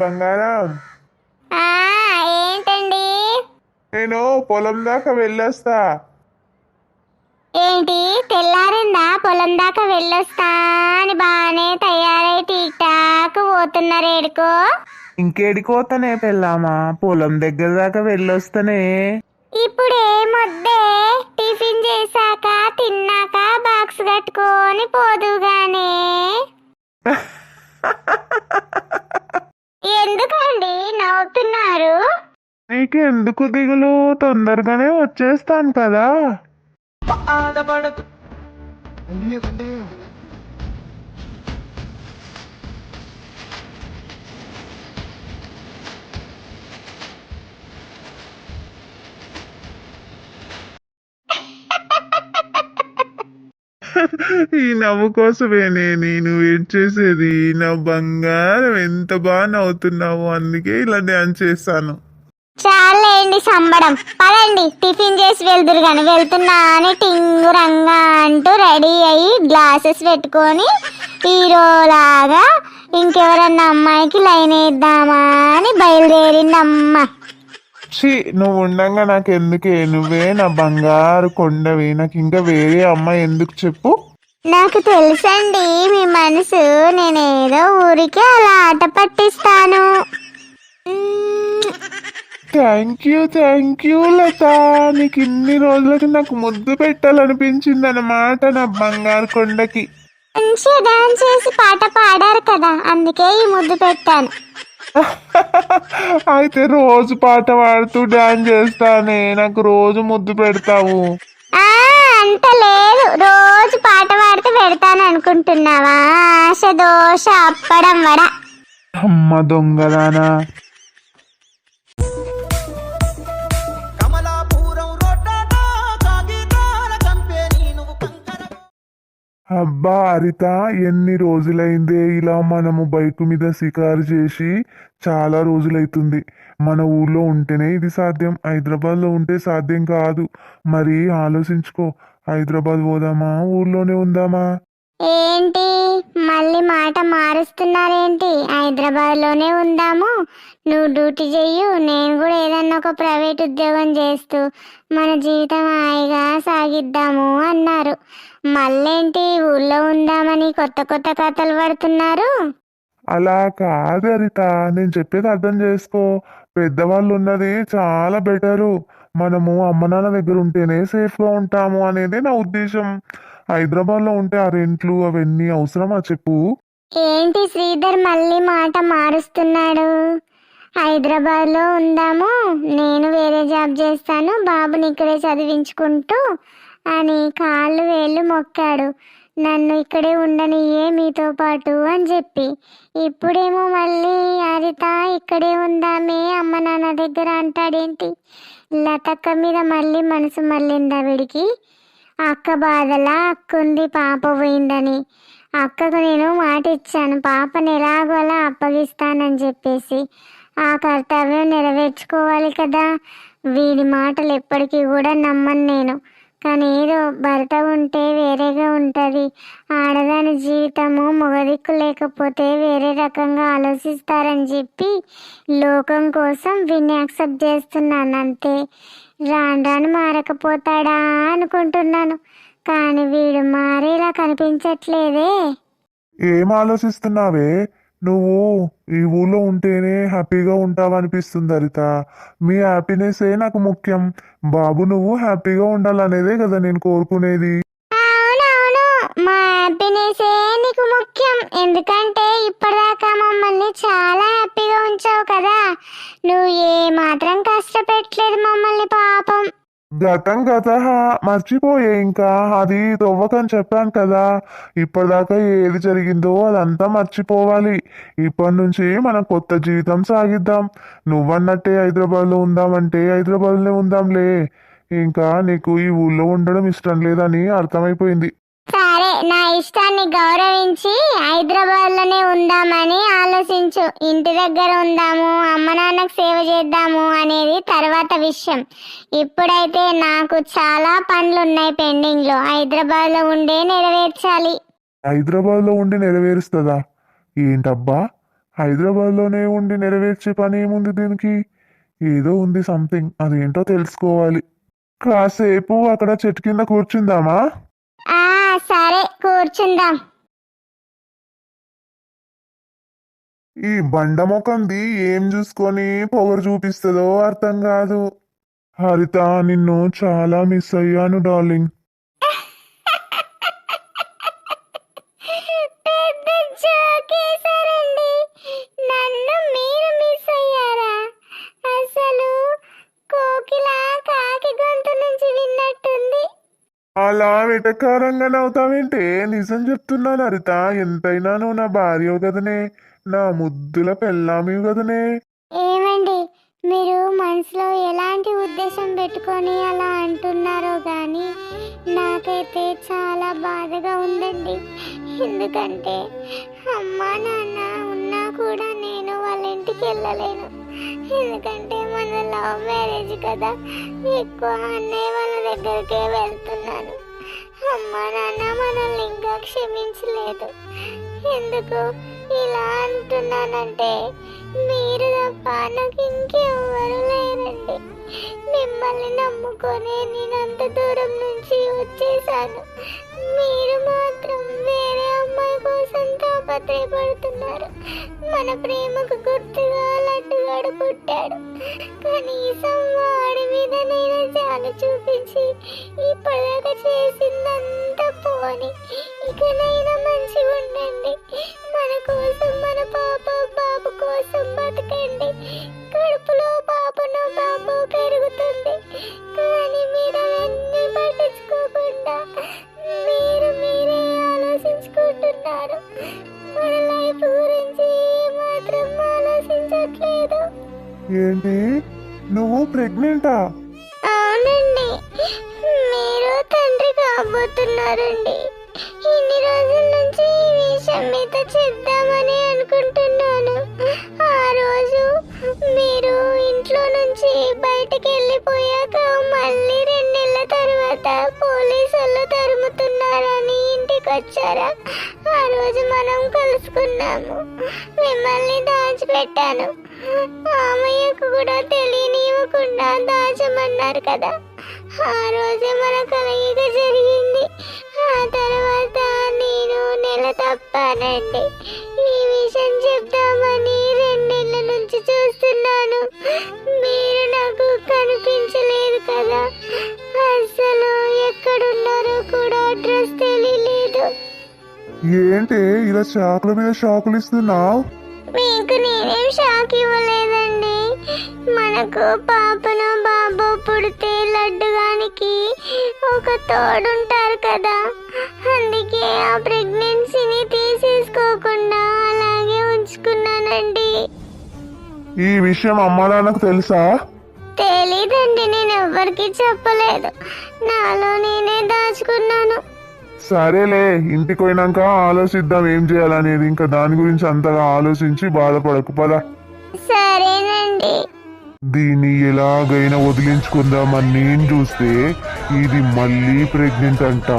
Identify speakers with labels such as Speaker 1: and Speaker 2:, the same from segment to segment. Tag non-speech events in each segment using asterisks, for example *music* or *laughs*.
Speaker 1: బంగారం?
Speaker 2: ఆ ఏంటండి?
Speaker 1: నేను పొలం దాకా వెళ్ళొస్తా.
Speaker 2: ఏంటి? తెల్లారిందా? పొలం దాకా వెళ్ళొస్తా అని బాగానే తయారై టీక్ టాక్ పోతున్నారు ఏడుకో
Speaker 1: ఇంకేడికోతనే పెళ్ళామా? పొలం దగ్గర దాకా వెళ్ళొస్తానే.
Speaker 2: ఇప్పుడు ఏమొద్దే టిఫిన్ చేశాక తిన్నాక బాక్స్ కట్టుకొని పోదుగానే. *laughs* ఎందుకండి నవ్వుతున్నారు?
Speaker 1: నీకెందుకు దిగులు? తొందరగానే వచ్చేస్తాను కదా. ఈ నవ్వు కోసమేనే నేను వెయిట్ చేసేది. నా బంగారం ఎంత బాగా నవ్వుతున్నావు అందుకే ఇలా డ్యాన్స్ చేస్తాను.
Speaker 2: చాలేండి సంబడం. పదండి టిఫిన్ చేసి వెళ్తురు కానీ వెళ్తున్నా అని టింగు రంగా అంటూ రెడీ అయ్యి గ్లాసెస్ పెట్టుకొని హీరోలాగా ఇంకెవరన్నా అమ్మాయికి లైన్ వేద్దామా అని బయలుదేరింది అమ్మ
Speaker 1: ఛీ నువ్వు ఉండంగా నాకు ఎందుకే నువ్వే నా బంగారు కొండవి. నాకు ఇంకా వేరే అమ్మాయి ఎందుకు చెప్పు?
Speaker 2: నాకు తెలుసండి మీ మనసు. నేనేదో ఊరికే అలా ఆట పట్టిస్తాను.
Speaker 1: Thank you thank you Latha. నీకు ఇన్ని రోజులకి నాకు ముద్దు పెట్టాలనిపించింది అన్నమాట నా బంగారు కొండకి.
Speaker 2: మంచిగా డాన్స్ చేసి పాట పాడారు కదా అందుకే ఈ ముద్దు పెట్టాను.
Speaker 1: అయితే రోజు పాట పాడుతూ డాన్స్ చేస్తానే నాకు రోజు ముద్దు పెడతావు.
Speaker 2: ఆ అంత లేదు. రోజు పాట పాడితే పెడతాను అనుకుంటున్నావా? ఆశ దోష అప్పడం వడ.
Speaker 1: అమ్మ దొంగదానా. అబ్బా హరిత ఎన్ని రోజులైందే? ఇలా మనము బైక్ మీద షికారు చేసి చాలా రోజులైతుంది. మన ఊళ్ళో ఉంటేనే ఇది సాధ్యం. హైదరాబాద్లో ఉంటే సాధ్యం కాదు. మరి ఆలోచించుకో. హైదరాబాద్ పోదామా? ఊళ్ళోనే ఉందామా?
Speaker 2: ఏంటి? మళ్ళీ మాట మారుస్తున్నారేంటి? హైదరాబాద్లోనే ఉందాము. నువ్వు డ్యూటీ చెయ్యు. నేను కూడా ఏదన్నా ఒక ప్రైవేట్ ఉద్యోగం చేస్తూ మన జీవితం హాయిగా సాగిద్దాము అన్నారు. మళ్ళేంటి? ఊళ్ళో ఉందామని కొత్త కొత్త కథలు పడుతున్నారు.
Speaker 1: అలా కాదు హరిత నేను చెప్పేది అర్థం చేసుకో. పెద్దవాళ్ళు ఉన్నది చాలా బెటరు. మనము అమ్మ నాన్న దగ్గర ఉంటేనే సేఫ్గా ఉంటాము అనేది నా ఉద్దేశం. హైదరాబాద్లో ఉంటే ఆ రెంట్లు అవన్నీ అవసరమా చెప్పు?
Speaker 2: ఏంటి శ్రీధర్ మళ్ళీ మాట మారుస్తున్నాడు? హైదరాబాద్లో ఉందాము నేను వేరే జాబ్ చేస్తాను బాబుని ఇక్కడే చదివించుకుంటూ అని కాళ్ళు వేళ్ళు మొక్కాడు. నన్ను ఇక్కడే ఉండనియే మీతో పాటు అని చెప్పి. ఇప్పుడేమో మళ్ళీ హరిత ఇక్కడే ఉందామే అమ్మ నాన్న దగ్గర అంటాడేంటి? లతక్క మీద మళ్ళీ మనసు మళ్ళీందా వీడికి? అక్క బాధలా అక్కుంది పాప పోయిందని. అక్కకు నేను మాట ఇచ్చాను పాపను ఎలాగోలా అప్పగిస్తానని చెప్పేసి. ఆ కర్తవ్యం నెరవేర్చుకోవాలి కదా. వీడి మాటలు ఎప్పటికీ కూడా నమ్మను నేను. కానీ ఏదో భర్త ఉంటే వేరేగా ఉంటుంది. ఆడదాని జీవితము మొగదిక్కు లేకపోతే వేరే రకంగా ఆలోచిస్తారని చెప్పి లోకం కోసం విని యాక్సెప్ట్ చేస్తున్నాను అంతే. రాను మారకపోతాడా అనుకుంటున్నాను కానీ వీడు మారేలా కనిపించట్లేదే.
Speaker 1: ఏం ఆలోచిస్తున్నావే? నువ్వు ఈ ఊళ్ళో ఉంటేనే హ్యాపీగా ఉంటావు అనిపిస్తుంది హరిత మీ హ్యాపీనెస్ ఏ నాకు ముఖ్యం. బాబు నువ్వు హ్యాపీగా ఉండాలనేదే కదా నేను కోరుకునేది.
Speaker 2: మా హ్యాపీనెస్సే నీకు ముఖ్యం. ఎందుకంటే ఇప్పటిదాకా మమ్మల్ని చాలా హ్యాపీగా ఉంచావు కదా. నువ్వు ఏ మాత్రం కష్టపెట్టలేదు మమ్మల్ని పాపం.
Speaker 1: గతం గత మర్చిపోయే ఇంకా అది తవ్వకని చెప్పాను కదా. ఇప్పటిదాకా ఏది జరిగిందో అదంతా మర్చిపోవాలి. ఇప్పటి నుంచి మనం కొత్త జీవితం సాగిద్దాం. నువ్వన్నట్టే హైదరాబాద్లో ఉందామంటే హైదరాబాద్లోనే ఉందాంలే. ఇంకా నీకు ఈ ఊళ్ళో ఉండడం ఇష్టం లేదని అర్థమైపోయింది.
Speaker 2: నా ఇష్టాన్ని గౌరవించి హైదరాబాద్లోనే ఉందామని ఆలోచించు. ఇంటి దగ్గర ఉందాము అమ్మ నాన్నకు సేవ చేద్దాము అనేది తర్వాత విషయం. ఇప్పుడైతే నాకు చాలా పనులు ఉన్నాయి పెండింగ్లో హైదరాబాద్లో ఉండే నెరవేర్చాలి.
Speaker 1: హైదరాబాద్లో ఉండి నెరవేరుస్తుందా? ఏంటబ్బా? హైదరాబాద్లోనే ఉండి నెరవేర్చే పని ఏముంది దీనికి? ఏదో ఉంది సంథింగ్. అదేంటో తెలుసుకోవాలి. కాసేపు అక్కడ చెట్టు కింద కూర్చుందామా?
Speaker 2: ఆ సరే కూర్చుందాం.
Speaker 1: ఈ బండ ముఖంది ఏం చూసుకొని పొగరు చూపిస్తుందో అర్థం కాదు. హరిత నిన్ను చాలా మిస్ అయ్యాను డార్లింగ్
Speaker 2: నన్ను మీరు మిస్ అయ్యారా? అసలు కోకిల
Speaker 1: అలా వెటకారంగా నవ్వుతావేంటే? నిజం చెప్తున్నాను హరిత ఎంతైనా నువ్వు నా భార్య కదనే. నా ముద్దుల పెళ్ళామి కదనే.
Speaker 2: ఏమండి? మీరు మనసులో ఎలాంటి ఉద్దేశం పెట్టుకొని అలా అంటున్నారో కానీ నాకైతే చాలా బాధగా ఉందండి. ఎందుకంటే అమ్మ నాన్న ఉన్నా కూడా నేను వాళ్ళ ఇంటికి వెళ్ళలేను. ఎందుకంటే మన లవ్ మ్యారేజ్ కదా. ఎక్కువ అన్నయ్య వాళ్ళ దగ్గరికే వెళ్తున్నాను. అమ్మ నాన్న మనల్ని ఇంకా క్షమించలేదు. ఎందుకు ఇలా అంటున్నానంటే మీరు తప్ప నాకు ఇంకెవ్వరు లేరండి. మిమ్మల్ని నమ్ముకొని నేను అంత దూరం నుంచి వచ్చేసాను. మీరు మాత్రం వేరే అమ్మాయి కోసం తాపత్రయపడుతున్నారు. మన ప్రేమకు గుర్తుగా లడ్డుగాడు పుట్టాడు. కనీసం వాడి మీద నేను జాలి చూపించి ఇప్పటిదాకా చేసిందంతా పోని. ఇకనైనా మంచిగా ఉండండి. మన కోసం మన పాప బాబు కోసం బతకండి. కడుపులో పాపను బాబు పెరుగుతుంది. కానీ మీరు అవన్నీ పట్టించుకోకుండా మీరు మీరే ఆలోచించుకుంటున్నారు. మన లైఫ్ గురించి మాత్రం ఆలోచించట్లేదు.
Speaker 1: ఏంటి? నువ్వు ప్రెగ్నెంటా?
Speaker 2: అవునండి. మీరు తండ్రి కాబోతున్నారండి. ఇన్ని రోజుల నుంచి ఈ విషయం మీతో చెప్దామని అనుకుంటున్నాను. ఆ రోజు మీరు ఇంట్లో నుంచి బయటికి వచ్చారా? ఆ రోజు మనం కలుసుకున్నాము. మిమ్మల్ని దాచిపెట్టాను. మామయ్యకు కూడా తెలియనివ్వకుండా దాచమన్నారు కదా. ఆ రోజే మన కలయిక జరిగింది. ఆ తర్వాత నేను నెల తప్పానండి. ఈ విషయం చెప్దామని రెండేళ్ళ నుంచి చూస్తున్నాను. మీరు నాకు కనిపించలేదు కదా. అసలు ఎక్కడున్నారో కూడా అడ్రస్ తెలియలేదు.
Speaker 1: ఏంటి ఇలా షాకుల మీద షాకులు ఇస్తున్నావు?
Speaker 2: మీకు నేనేం షాక్ ఇవ్వలేదండి. మనకు పాపను బాబు పుడితే లడ్డుగానికి ఒక తోడుంటారు కదా. అందుకే ఆ ప్రెగ్నెన్సీని తీసేసుకోకుండా అలాగే ఉంచుకున్నానండి.
Speaker 1: ఈ విషయం అమ్మా నాన్నకు తెలుసా?
Speaker 2: తెలీదండి నేను ఎవ్వరికి చెప్పలేదు. నాలో నేనే దాచుకున్నాను.
Speaker 1: సరేలే ఇంటికి పోయినాక ఆలోచిద్దాం ఏం చేయాలనేది. ఇంకా దాని గురించి అంతగా ఆలోచించి బాధపడకు పద.
Speaker 2: సరేనండి.
Speaker 1: దీన్ని ఎలాగైనా వదిలించుకుందామని నేను చూస్తే ఇది మళ్ళీ ప్రెగ్నెంట్ అంట.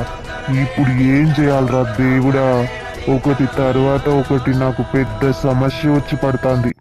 Speaker 1: ఇప్పుడు ఏం చేయాలరా దేవుడా? ఒకటి తర్వాత ఒకటి నాకు పెద్ద సమస్య వచ్చి పడుతుంది.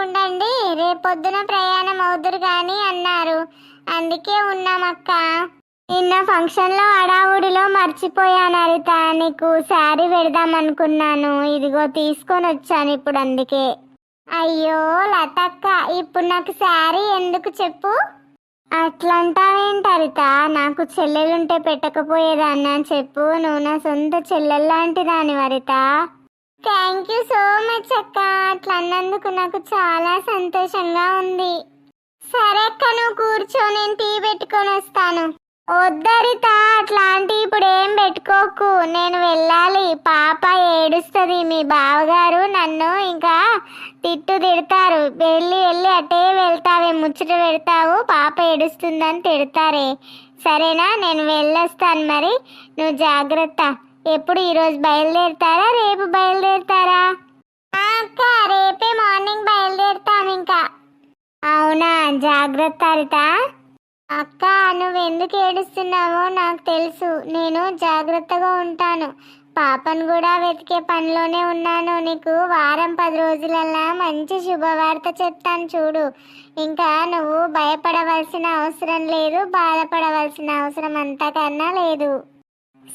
Speaker 2: ఉండండి రేపొద్దున ప్రయాణం అవుదురు కానీ అన్నారు. అందుకే ఉన్నామక్క. నిన్న ఫంక్షన్లో అడావుడిలో మర్చిపోయాను హరిత నీకు శారీ పెడదామనుకున్నాను ఇదిగో తీసుకొని వచ్చాను ఇప్పుడు అందుకే. అయ్యో లతక్క ఇప్పుడు నాకు శారీ ఎందుకు చెప్పు? అట్లంటావేంటి హరిత నాకు చెల్లెలుంటే పెట్టకపోయేదాన్ని అని చెప్పు. నువ్వు నా సొంత చెల్లెల్లాంటి దాని వరిత థ్యాంక్ యూ సో మచ్ అక్క. అట్లా అన్నందుకు నాకు చాలా సంతోషంగా ఉంది. సరే అక్క నువ్వు కూర్చో నేను టీ పెట్టుకొని వస్తాను. వద్దరిత అట్లాంటి ఇప్పుడు ఏం పెట్టుకోకు. నేను వెళ్ళాలి. పాప ఏడుస్తుంది. మీ బావగారు నన్ను ఇంకా తిట్టు తిడతారు. వెళ్ళి వెళ్ళి అటే వెళ్తావే ముచ్చట పెడతావు. పాప ఏడుస్తుందని తిడతారే. సరేనా? నేను వెళ్ళొస్తాను మరి. నువ్వు జాగ్రత్త. ఎప్పుడు ఈరోజు బయలుదేరుతారా? రేపు బయలుదేరుతారా? అక్క రేపే మార్నింగ్ బయలుదేరుతాం ఇంకా. అవునా? జాగ్రత్త హరిత అక్క నువ్వు ఎందుకు ఏడుస్తున్నావో నాకు తెలుసు. నేను జాగ్రత్తగా ఉంటాను. పాపను కూడా వెతికే పనిలోనే ఉన్నాను నీకు. వారం పది రోజులల్లా మంచి శుభవార్త చెప్తాను చూడు. ఇంకా నువ్వు భయపడవలసిన అవసరం లేదు బాధపడవలసిన అవసరం అంతకన్నా లేదు.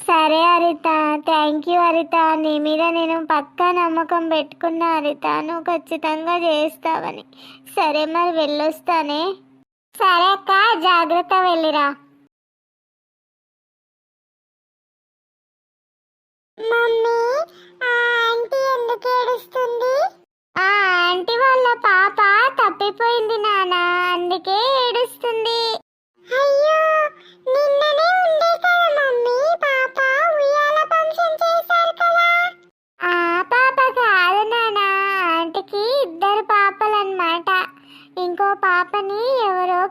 Speaker 2: సరే హరిత థ్యాంక్ యూ హరిత నీ మీద నేను పక్కా నమ్మకం పెట్టుకున్నా హరిత నువ్వు ఖచ్చితంగా చేస్తావని. సరే మరి వెళ్ళొస్తానే? సరే అక్క జాగ్రత్త వెళ్ళిరా. మమ్మీ ఆంటీ ఎందుకు ఏడుస్తుంది? ఆ ఆంటీ వాళ్ళ పాప తప్పిపోయింది నాన్న. అందుకే ఏడుస్తుంది. అయ్యో నిన్ననే ఉండే కదా మమ్మీ.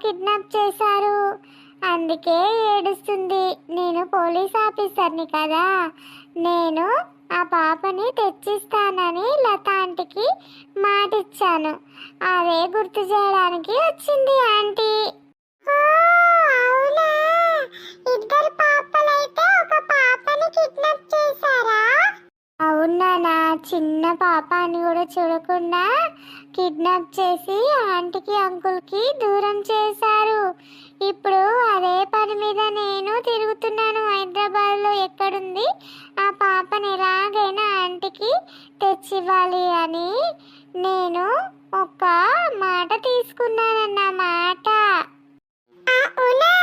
Speaker 2: కిడ్నాప్ చేశారు. అందుకే ఏడుస్తుంది. నేను పోలీస్ ఆఫీసర్ని కదా. నేను ఆ పాపని తెచ్చిస్తానని లత ఆంటీకి మాటిచ్చాను. అదే గుర్తు చేయడానికి వచ్చింది ఆంటీ. ఇద్దరు పాపలైతే ఒక పాపని కిడ్నాప్ చేశారా? అవునా చిన్న పాప అని కూడా చూడకుండా కిడ్నాప్ చేసి ఆంటీకి అంకుల్కి దూరం చేశారు. ఇప్పుడు అదే పని మీద నేను తిరుగుతున్నాను. హైదరాబాద్లో ఎక్కడుంది? ఆ పాపని ఎలాగైనా ఆంటీకి తెచ్చివ్వాలి అని నేను ఒక మాట తీసుకున్నానన్న మాట. అవునా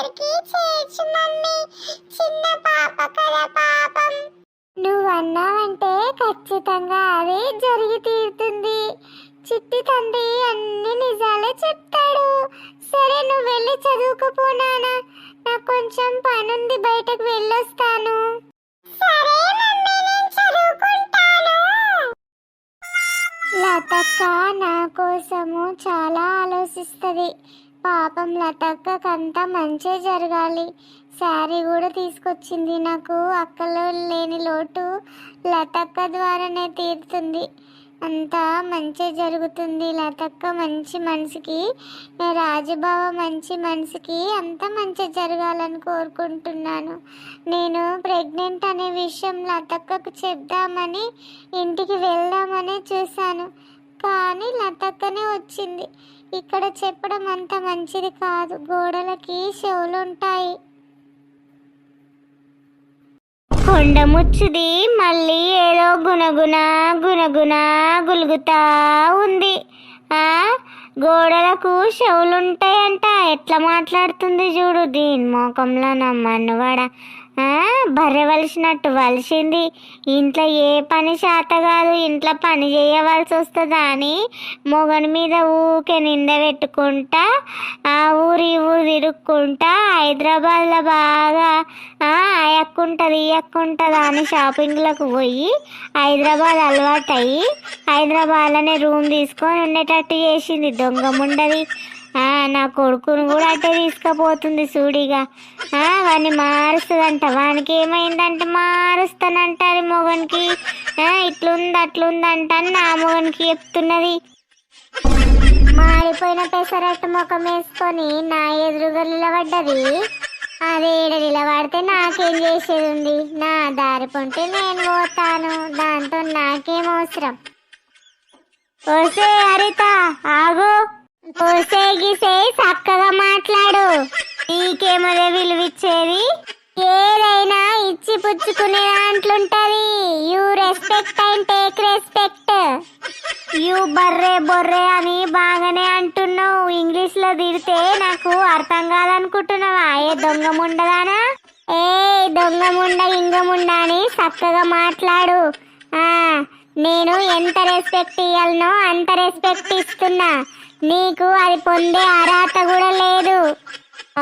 Speaker 2: దగ్గరికి చేర్చు మమ్మీ. చిన్న పాప కదా పాపం. నువ్వన్నావంటే ఖచ్చితంగా అదే జరిగి తీరుతుంది. చిట్టి తండ్రి అన్ని నిజాలే చెప్తాడు. సరే నువ్వు వెళ్ళి చదువుకుపోనానా నాకు కొంచెం పనుంది బయటకు వెళ్ళొస్తాను. సరే మమ్మీ నేను చదువుకుంటాను. లతక్క నా కోసము చాలా ఆలోచిస్తుంది. పాపం లతక్కకంతా మంచి జరగాలి. శారీ కూడా తీసుకొచ్చింది నాకు. అక్కలో లేని లోటు లతక్క ద్వారానే తీరుతుంది. అంతా మంచి జరుగుతుంది. లతక్క మంచి మనిషికి రాజుబావ మంచి మనిషికి అంత మంచి జరగాలని కోరుకుంటున్నాను. నేను ప్రెగ్నెంట్ అనే విషయం లతక్కకు చెప్దామని ఇంటికి వెళ్దామని చూశాను. కానీ లతక్కనే వచ్చింది. ఇక్కడ చెప్పడం అంత మంచిది కాదు. గోడలకి చెవులుంటాయి. కొండ ముచ్చుది మళ్ళీ ఏదో గునగున గునగున గులుగుతా ఉంది. ఆ? గోడలకు చెవులుంటాయంట. ఎట్లా మాట్లాడుతుంది చూడు. దీని మోకంలో నా మన్నవాడ బర్రె వలిసినట్టు వలిసింది. ఇంట్లో ఏ పని చేత కాదు ఇంట్లో పని చేయవలసి వస్తుందా అని మొగని మీద ఊకే నింద పెట్టుకుంటా ఆ ఊరు ఈ ఊరు తిరుక్కుంటా హైదరాబాద్లో బాగా ఆ, అయ్యక్కుంటది అని షాపింగ్లకు పోయి హైదరాబాద్ అలవాటు అయ్యి హైదరాబాద్లోనే రూమ్ తీసుకొని ఉండేటట్టు చేసింది. దొంగ ముండది. నా కొడుకును కూడా అట్టే తీసుకుపోతుంది సూడిగా. వాడిని మారుస్తుందంట. వానికి ఏమైందంటే మారుస్తానంట అది మొగనికి ఇట్లుంది అట్లుందంట అని నా మొగనికి చెప్తున్నది. మారిపోయిన పెసరట్టు ముఖం వేసుకొని నా ఎదురుగా నిలబడ్డది. అదేడ నిలబడితే నాకేం చేసేది ఉంది నా దారి పొంటే నేను పోతాను. దాంతో నాకేం అవసరం? ఓసే హరిత ఆగు. ఓసే గిసే చక్కగా మాట్లాడు. నీకేమదే విలువిచ్చేది? ఏదైనా ఇచ్చి పుచ్చుకునే దాంట్లుంటది. You respect and take respect you బర్రే బొర్రే అని బాగానే అంటున్నావు. ఇంగ్లీష్లో తిడితే నాకు అర్థం కాదనుకుంటున్నావా? ఏ దొంగ ముండదానా ఏ దొంగ ముండ ఇంగముండ అని చక్కగా మాట్లాడు. నేను ఎంత రెస్పెక్ట్ ఇవ్వాలనో అంత రెస్పెక్ట్ ఇస్తున్నా. నీకు అది పొందే అర్హత కూడా లేదు.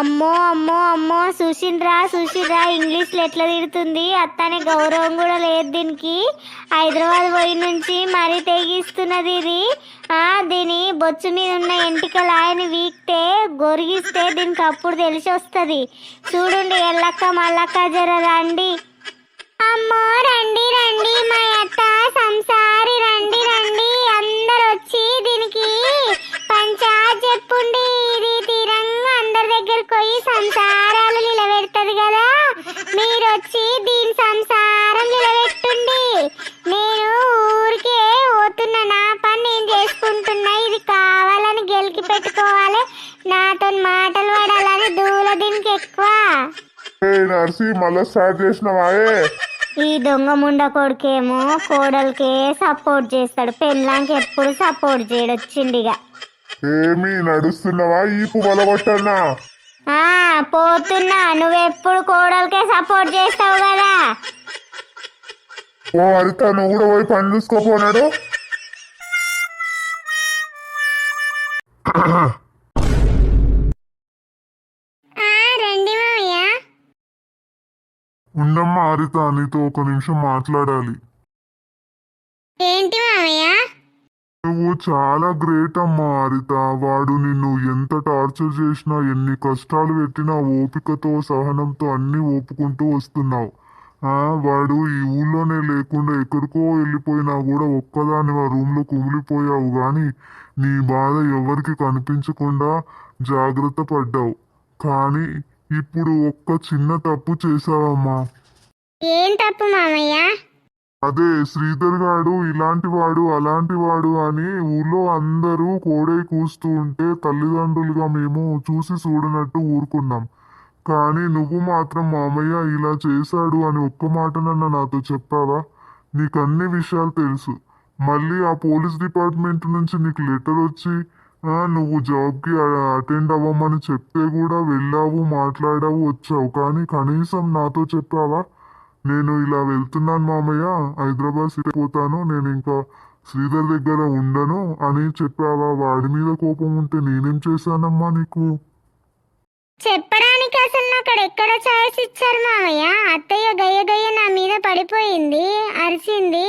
Speaker 2: అమ్మో అమ్మో అమ్మో సుశీంద్రా సుశీంద్రా ఇంగ్లీష్లో ఎట్లా తిడుతుంది? అత్తనే గౌరవం కూడా లేదు దీనికి. హైదరాబాద్ పోయి నుంచి మరీ తెగిస్తున్నది ఇది. దీని బొచ్చు మీద ఉన్న ఎంటికలు ఆయన వీక్తే గొరిగిస్తే దీనికి అప్పుడు తెలిసి వస్తుంది. చూడండి ఎల్లక్క మల్లక్క జర రండి. అమ్మో రండి రండి మా అత్త సంసారి రండి రండి. అందరు వచ్చి దీనికి చెప్పుండి ఇది తీరంగా అందరి దగ్గరికి పోయి సంసారాలు నిలబెడుతుంది కదా. మీరు వచ్చి దీని సంసారం నిలబెట్టుండి నేను ఊరికే పోతున్నా నా పని నేను చేసుకుంటున్నా ఇది కావాలని గెలికి పెట్టుకోవాలి నాతో మాటలు పడాలని దూల దీనికి ఎక్కువ.
Speaker 3: నర్సి మళ్ళా స్టార్ట్
Speaker 2: ఈ దొంగ ముండ కొడుకేమో కోడలికే సపోర్ట్ చేస్తాడు పెళ్ళాంకి ఎప్పుడు సపోర్ట్ చేయడు వచ్చిండిగా.
Speaker 3: ఏమి నడుస్తున్నావా? ఈ పువ్వుల కొట్టన్నా
Speaker 2: ఆ పోతున్నా. నువ్వెప్పుడు కోడలికే సపోర్ట్ చేస్తావు కదా?
Speaker 3: ఓ హరిత నువ్వు కూడా పోయి పని చూసుకోపోనాడు
Speaker 2: ఆ రండి మామయ్య
Speaker 3: ఉండమ్మా హరిత నీతో ఒక నిమిషం మాట్లాడాలి.
Speaker 2: ఏంటి మామయ్య
Speaker 3: నువ్వు చాలా గ్రేట్ అమ్మా హరిత వాడు నిన్ను ఎంత టార్చర్ చేసినా ఎన్ని కష్టాలు పెట్టినా ఓపికతో సహనంతో అన్ని ఓపుకుంటూ వస్తున్నావు. ఆ వాడు ఈ ఊళ్ళోనే లేకుండా ఎక్కడికో వెళ్ళిపోయినా కూడా ఒక్కదాని ఆ రూమ్లో కుమిలిపోయావు కానీ నీ బాధ ఎవరికి కనిపించకుండా జాగ్రత్త పడ్డావు. కానీ ఇప్పుడు ఒక్క చిన్న తప్పు చేశావమ్మా.
Speaker 2: ఏం తప్పు మామయ్య?
Speaker 3: అదే శ్రీధర్ గాడు ఇలాంటి వాడు అలాంటి వాడు అని ఊళ్ళో అందరూ కోడై కూస్తూ ఉంటే తల్లిదండ్రులుగా మేము చూసి చూడనట్టు ఊరుకున్నాం. కానీ నువ్వు మాత్రం మామయ్య ఇలా చేశాడు అని ఒక్క మాటనన్న నాతో చెప్పావా? నీకు అన్ని విషయాలు తెలుసు. మళ్ళీ ఆ పోలీస్ డిపార్ట్మెంట్ నుంచి నీకు లెటర్ వచ్చి నువ్వు జాబ్కి అటెండ్ అవ్వమని చెప్తే కూడా వెళ్ళావు మాట్లాడావు వచ్చావు. కానీ కనీసం నాతో చెప్పావా? నేను ఇలా వెళ్తున్నాను మామయ్య హైదరాబాద్ సిటీ పోతాను నేను ఇంకా శ్రీధర్ దగ్గర ఉండను అని చెప్పావా? వాడి మీద కోపం ఉంటే నేనేం చేశానమ్మా నీకు?
Speaker 2: చెప్పడానికి అసలు నాకు ఎక్కడ ఛాయిస్ ఇచ్చారు మామయ్య అత్తయ్య గయ్య గయ్య నా మీద పడిపోయింది అరిసింది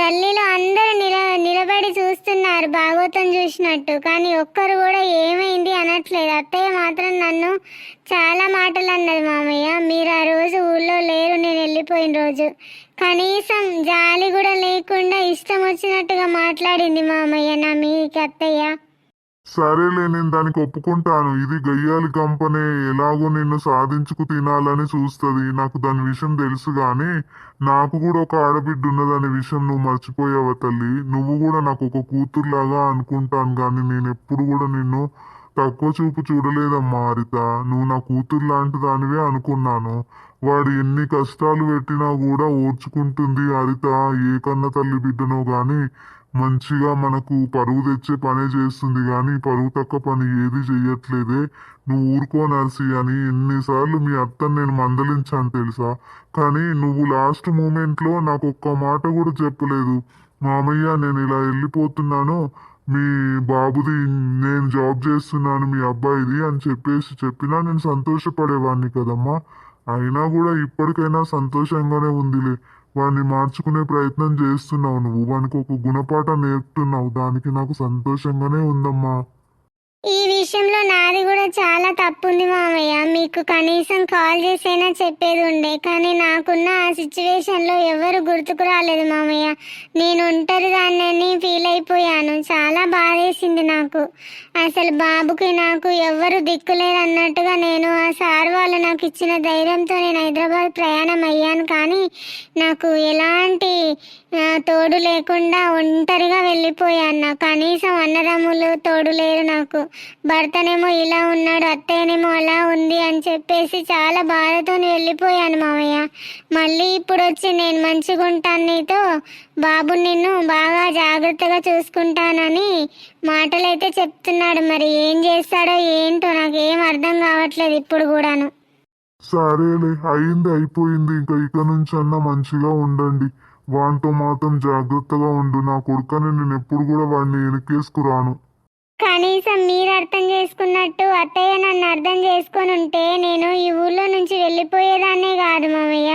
Speaker 2: గల్లీలో అందరూ నిల నిలబడి చూస్తున్నారు భాగవతం చూసినట్టు. కానీ ఒక్కరు కూడా ఏమైంది అనట్లేదు. అత్తయ్య మాత్రం నన్ను చాలా మాటలు అన్నది మామయ్య మీరు ఆ రోజు ఊళ్ళో లేరు నేను వెళ్ళిపోయిన రోజు. కనీసం జాలి కూడా లేకుండా ఇష్టం వచ్చినట్టుగా మాట్లాడింది మామయ్య నా మీకు అత్తయ్య.
Speaker 3: సరేలే నేను దానికి ఒప్పుకుంటాను. ఇది గయ్యాలి కంపెనీ. ఎలాగో నిన్ను సాధించుకు తినాలని చూస్తుంది. నాకు దాని విషయం తెలుసు కానీ నాకు కూడా ఒక ఆడబిడ్డ ఉన్నదనే విషయం నువ్వు మర్చిపోయావా తల్లి? నువ్వు కూడా నాకు ఒక కూతురులాగా అనుకుంటాను కానీ నేను ఎప్పుడు కూడా నిన్ను తక్కువ చూపు చూడలేదమ్మా హరిత నువ్వు నా కూతురు లాంటి దానివే అనుకున్నాను. వాడు ఎన్ని కష్టాలు పెట్టినా కూడా ఓర్చుకుంటుంది హరిత ఏ కన్న తల్లి బిడ్డనో కానీ మంచిగా మనకు పరువు తెచ్చే పనే చేస్తుంది కానీ పరువు తక్క పని ఏది చెయ్యట్లేదే. నువ్వు ఊరుకో నర్సి అని ఎన్నిసార్లు మీ అత్తని నేను మందలించాను తెలుసా? కానీ నువ్వు లాస్ట్ మూమెంట్లో నాకు ఒక్క మాట కూడా చెప్పలేదు. మామయ్య నేను ఇలా వెళ్ళిపోతున్నాను. మీ బాబుది నేను జాబ్ చేస్తున్నాను మీ అబ్బాయిది అని చెప్పేసి చెప్పినా నేను సంతోషపడేవాడిని కదమ్మా. అయినా కూడా ఇప్పటికైనా సంతోషంగానే ఉందిలే. వాడిని మార్చుకునే ప్రయత్నం చేస్తున్నావు. నువ్వు వానికి ఒక గుణపాఠం నేర్పుతున్నావు. దానికి నాకు సంతోషంగానే ఉందమ్మా.
Speaker 2: ఈ విషయంలో నాది కూడా చాలా తప్పుంది మామయ్య. మీకు కనీసం కాల్ చేసైనా చెప్పేది ఉండే. కానీ నాకున్న ఆ సిచ్యువేషన్లో ఎవరు గుర్తుకు రాలేదు మామయ్య. నేను ఒంటరి దాన్ని ఫీల్ అయిపోయాను. చాలా బాధేసింది నాకు. అసలు బాబుకి నాకు ఎవ్వరు దిక్కులేదు అన్నట్టుగా నేను ఆ సార్ వాళ్ళు నాకు ఇచ్చిన ధైర్యంతో నేను హైదరాబాద్ ప్రయాణం అయ్యాను. కానీ నాకు ఎలాంటి తోడు లేకుండా ఒంటరిగా వెళ్ళిపోయాను. నాకు కనీసం అన్నదమ్ములు తోడు లేరు నాకు. భర్తనేమో ఇలా ఉన్నాడు అత్తయ్యనేమో అలా ఉంది అని చెప్పేసి చాలా బాధతో వెళ్ళిపోయాను మామయ్య మళ్ళీ ఇప్పుడు వచ్చి నేను మంచిగా ఉంటాను నీతో బాబు నిన్ను బాగా జాగ్రత్తగా చూసుకుంటానని మాటలైతే చెప్తున్నాడు. మరి ఏం చేస్తాడో ఏంటో నాకు ఏం అర్థం కావట్లేదు ఇప్పుడు కూడాను.
Speaker 3: సరేలే అయింది అయిపోయింది. ఇంకా ఇక నుంచి అన్న మంచిగా ఉండండి. వానితో మాత్రం జాగ్రత్తగా ఉండు. నా కొడుకని నేను ఎప్పుడు కూడా వాడిని వెనకేసుకురాను.
Speaker 2: కనీసం మీరు అర్థం చేసుకున్నట్టు అత్తయ్య నన్ను అర్థం చేసుకొని ఉంటే నేను ఈ ఊళ్ళో నుంచి వెళ్ళిపోయేదాన్నే కాదు మామయ్య.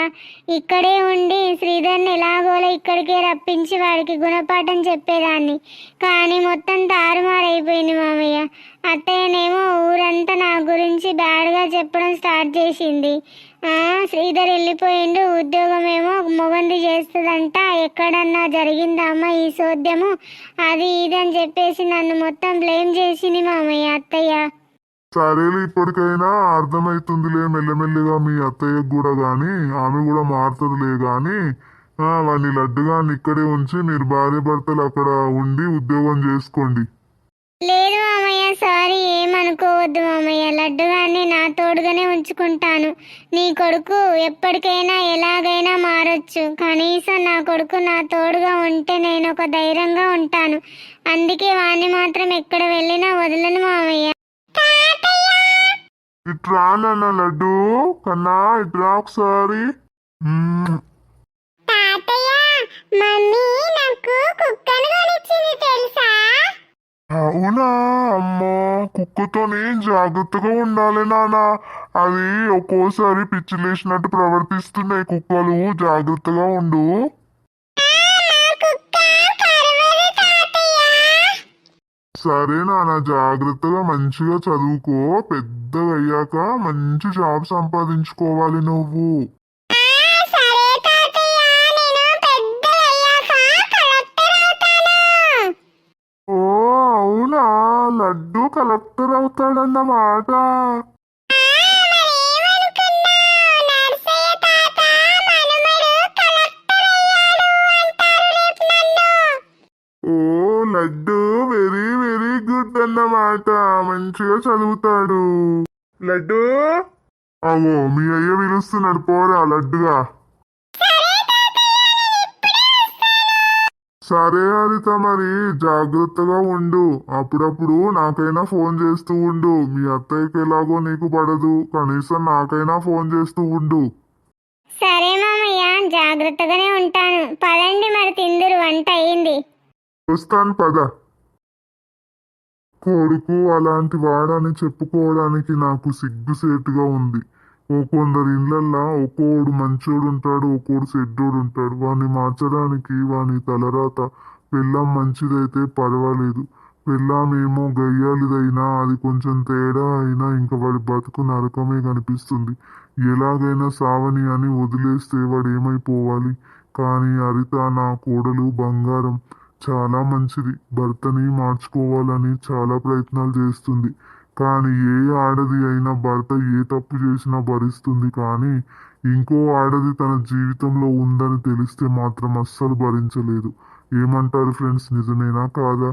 Speaker 2: ఇక్కడే ఉండి శ్రీధర్ని ఎలాగోలా ఇక్కడికే రప్పించి వాడికి గుణపాఠం చెప్పేదాన్ని. కానీ మొత్తం తారుమారైపోయింది మామయ్య. అత్తయ్యనేమో ఊరంతా నా గురించి బ్యాడ్గా చెప్పడం స్టార్ట్ చేసింది. శ్రీధర్ వెళ్ళిపోయిండు ఉద్యోగం ఏమో మొగంది చేస్తుందంట ఎక్కడన్నా జరిగిందమ్మా ఈ సోద్యము? అది ఇది అని చెప్పేసి నన్ను మొత్తం బ్లేమ్ చేసింది మామయ్య అత్తయ్య.
Speaker 3: సరేలే ఇప్పటికైనా అర్థమైతుందిలే మెల్లమెల్లిగా మీ అత్తయ్యకు కూడా గాని ఆమె కూడా మారుతుందిలే గాని. వాళ్ళని వాడిని లడ్డుగా ఇక్కడే ఉంచి మీరు భార్య భర్తలు అక్కడ ఉండి ఉద్యోగం చేసుకోండి.
Speaker 2: లేదు మామయ్య సారీ ఏమనుకోవద్దు మామయ్య. లడ్డుగాన్ని నా తోడుగానే ఉంచుకుంటాను. నీ కొడుకు ఎప్పటికైనా ఎలాగైనా మారొచ్చు. కనీసం నా కొడుకు నా తోడుగా ఉంటే నేను ఒక ధైర్యంగా ఉంటాను. అందుకే వాణ్ణి మాత్రం ఎక్కడ వెళ్ళినా వదలను మామయ్య.
Speaker 3: ఇట్రా నాన్న లడ్డు. కన్నా ఇట్రా ఒకసారి. మ్మ్.
Speaker 2: తాతయ్య మమ్మీ నాకు కుక్కను కొనిచ్చింది తెలుసా?
Speaker 3: అవునా అమ్మో. కుక్కతోని జాగ్రత్తగా ఉండాలి నాన్న. అది ఒక్కోసారి పిచ్చి లేచినట్టు ప్రవర్తిస్తున్నాయి కుక్కలు. జాగ్రత్తగా ఉండు. సరే నాన్న. జాగ్రత్తగా మంచిగా చదువుకో. పెద్దగా అయ్యాక మంచి జాబ్ సంపాదించుకోవాలి నువ్వు. లడ్డు కలెక్టర్ అవుతాడన్నమాట ఓ లడ్డు వెరీ వెరీ గుడ్ అన్నమాట మంచిగా చదువుతాడు. లడ్డు? అవో మీ అయ్య పిలుస్తున్నాడు పోరా లడ్డుగా. సరే హరిత మరి జాగ్రత్తగా ఉండు. అప్పుడప్పుడు నాకైనా ఫోన్ చేస్తూ ఉండు. మీ అత్తయ్యకి ఎలాగో నీకు పడదు. కనీసం నాకైనా ఫోన్ చేస్తూ ఉండు.
Speaker 2: సరే మామయ్య జాగ్రత్తగానే ఉంటాను. పదండి మరి తిందురు వంట అయింది.
Speaker 3: వస్తాను పద. కొడుకు అలాంటి వాడని చెప్పుకోవడానికి నాకు సిగ్గుసేటుగా ఉంది. కొందరు ఇళ్ళల్లో ఒక్కోడు మంచోడు ఉంటాడు ఒక్కోడు చెడ్డోడు ఉంటాడు. వాడిని మార్చడానికి వాని తలరాత పెళ్ళాం మంచిదైతే పర్వాలేదు. పెళ్ళామేమో గయ్యాలిదైనా అది కొంచెం తేడా అయినా ఇంకా వాడి బతుకు నరకమే కనిపిస్తుంది. ఎలాగైనా సావని అని వదిలేస్తే వాడు ఏమైపోవాలి కానీ హరిత నా కోడలు బంగారం. చాలా మంచిది. భర్తని మార్చుకోవాలని చాలా ప్రయత్నాలు చేస్తుంది. కానీ ఏ ఆడది అయినా భర్త ఏ తప్పు చేసినా భరిస్తుంది కానీ ఇంకో ఆడది తన జీవితంలో ఉందని తెలిస్తే మాత్రం అస్సలు భరించలేదు. ఏమంటారు ఫ్రెండ్స్? నిజమేనా కాదా?